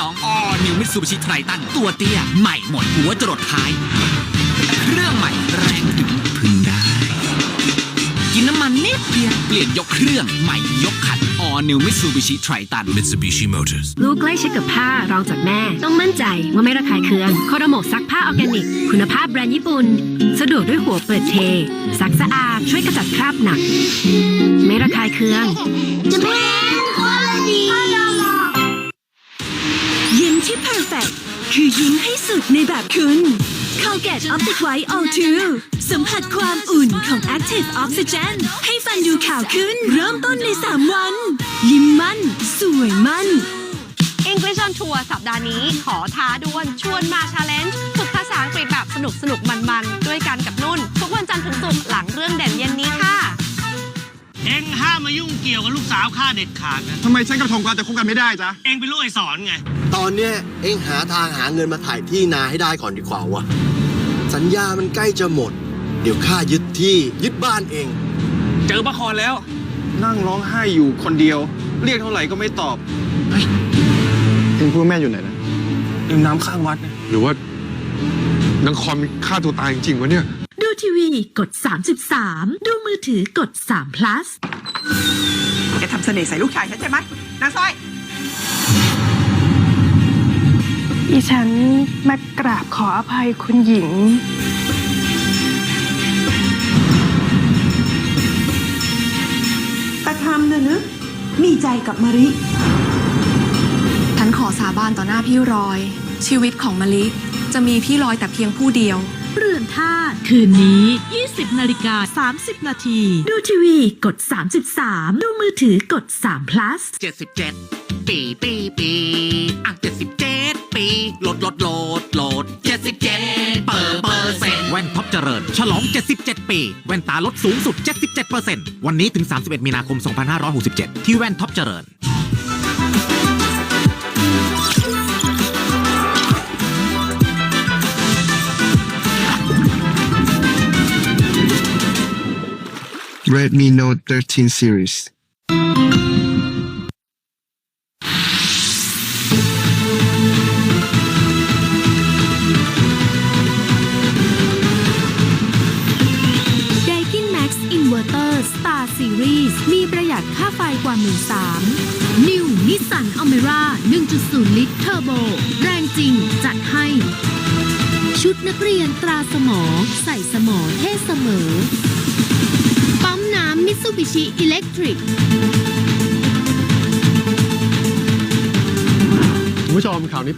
น้องอ้อนิวมิตซูบิชิไทรตันตัวเตี้ย ใหม่หมดหัวจรดท้าย เครื่องใหม่แรงถึงพึงได้ กินน้ำมันนิดเดียวเปลี่ยนยกเครื่องใหม่ยกขัดออนิวมิตซูบิชิไทรตัน Mitsubishi Motors. ลูกใกล้ชิดกับผ้ารองจากแม่ ต้องมั่นใจว่าไม่ระคายเคืองโคโดโมซักผ้าออร์แกนิก คุณภาพแบรนด์ญี่ปุ่น สะดวกด้วยหัวเปิดเท ซักสะอาดช่วยขจัดคราบหนัก ไม่ระคายเคือง Japan quality ยิ้ม ที่ perfect คือยิ้มให้สุดในแบบคุณ Colgate Optic White All True สัมผัสความอุ่นของ Active Oxygen ให้ฟันดูขาวขึ้น เริ่มต้นใน 3 วัน ยิ้มมั่น สวยมั่น English on Tour สัปดาห์นี้ขอท้าดวลชวนมา Challenge ฝึกภาษาอังกฤษแบบสนุกสนุกมันๆ ด้วยกันกับนุ่น ทุกวันจันทร์ถึงศุกร์หลังเรื่องเด่นเย็นนี้ค่ะ เองห้ามมายุ่งเกี่ยวกับลูกสาวข้าเด็ดขาดนะทำไมฉันกับทองกวาจะคบกันไม่ได้จ๊ะ เองเป็นลูกไอ้สอนไง ตอนเนี้ยเอ็งหาทางหาเงินมาถ่ายที่นาให้ได้ก่อนดีกว่าวะสัญญามันใกล้จะหมด เดี๋ยวข้ายึดที่ยึดบ้านเอง เจอปะคอนแล้ว นั่งร้องไห้อยู่คนเดียว เรียกเท่าไหร่ก็ไม่ตอบเฮ้ยเอ็งพูดแม่อยู่ไหนนะริมน้ำข้างวัดนะหรือว่านางคอมฆ่าตัวตายจริงๆวะเนี่ย ดูทีวีกด 33 ดูมือถือกด3 plus จะทำเสน่ห์ใส่ลูกชายฉันใช่ไหมนางสร้อย ดิฉันมากราบขออภัยคุณหญิงตะคำนะนึกมีใจกับมะริฉันขอสาบานต่อหน้าพี่รอย ชีวิตของมะลิจะมีพี่รอยแต่เพียงผู้เดียว เรือนท่าตุคืนนี้ 20 นาฬิกา 30 นาที ดูทีวีกด 33 ดูมือถือกด3 plus 77 ปีปีปีอะ77ปีโหลดโหลดโหลดโหลด77เปอร์เปอร์เซ็นต์แว่นท็อปเจริญ ฉลอง 77 ปี แว่นตาลดสูงสุด 77%วันนี้ถึง 31 มีนาคม 2567 ที่แว่นท็อปเจริญ Redmi Note 13 series ร์เตอร์สตาซีรีส์มีประหยัดค่าไฟกว่า 1 3ื่นสามนิวนิสสันอเมร่า1.0 ลิตรเทอร์โบ แรงจริงจัดให้ ชุดนักเรียนตราสมอ ใส่สมอเท่เสมอ ปั๊มน้ำมิตซูบิชิอิเล็กทริกคุณผู้ชมข่าวนี้ผม